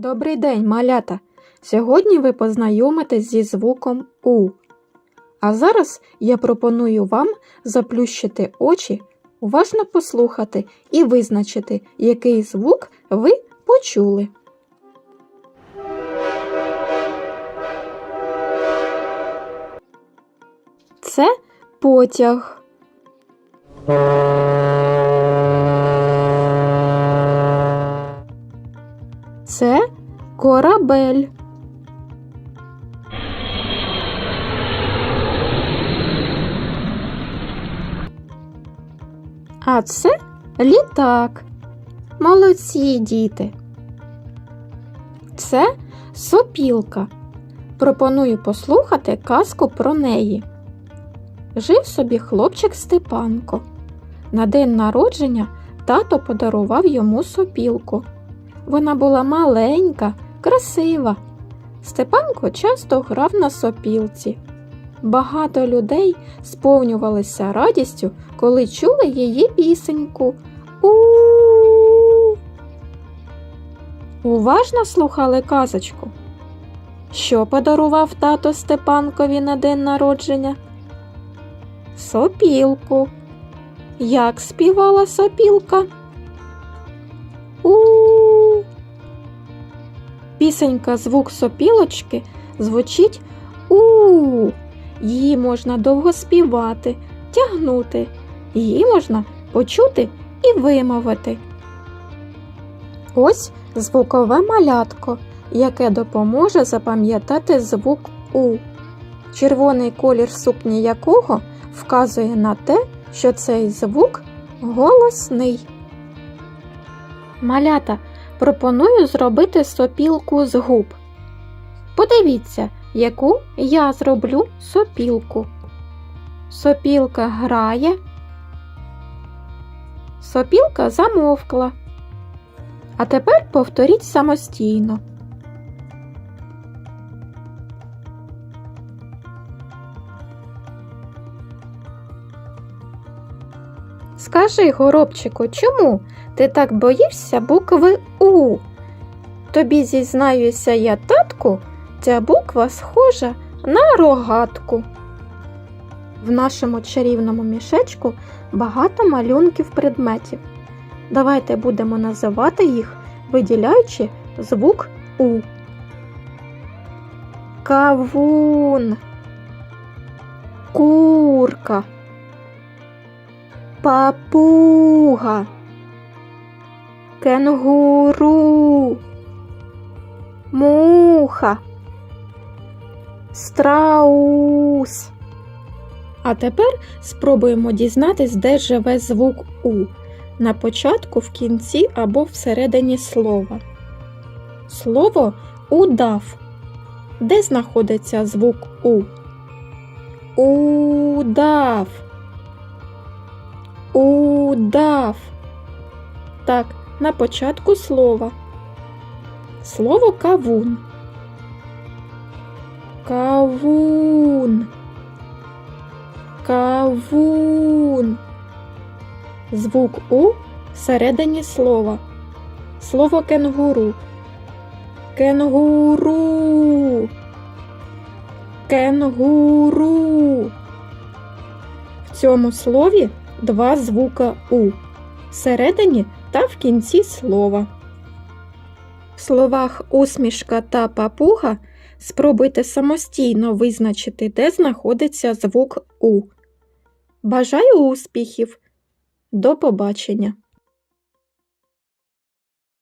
Добрий день, малята! Сьогодні ви познайомитесь зі звуком У. А зараз я пропоную вам заплющити очі, уважно послухати і визначити, який звук ви почули. Це потяг. А це літак. Молодці діти. Це сопілка. Пропоную послухати казку про неї. Жив собі хлопчик Степанко. На день народження тато подарував йому сопілку. Вона була маленька, красива. Степанко часто грав на сопілці. Багато людей сповнювалися радістю, коли чули її пісеньку. У-у-уважно слухали казочку. Що подарував тато Степанкові на день народження? Сопілку. Як співала сопілка? у Пісенька звук сопілочки звучить у. Її можна довго співати, тягнути, її можна почути і вимовити. Ось звукове малятко, яке допоможе запам'ятати звук У. Червоний колір сукні якого вказує на те, що цей звук голосний. Малята пропоную зробити сопілку з губ. Подивіться, яку я зроблю сопілку. Сопілка грає. Сопілка замовкла. А тепер повторіть самостійно. Скажи, горобчику, чому ти так боїшся букви У? Тобі зізнаюся я, татку, ця буква схожа на рогатку. В нашому чарівному мішечку багато малюнків предметів. Давайте будемо називати їх, виділяючи звук У. Кавун. Курка. Папуга. Кенгуру. Муха. Страус. А тепер спробуємо дізнатись, де живе звук У. На початку, в кінці або всередині слова. Слово удав. Де знаходиться звук У? Удав. Удав. Так, на початку слова. Слово кавун. Кавун. Кавун. Звук У всередині слова. Слово кенгуру. Кенгуру. Кенгуру. В цьому слові два звука У. Всередині та в кінці слова. В словах усмішка та папуга спробуйте самостійно визначити, де знаходиться звук У. Бажаю успіхів! До побачення!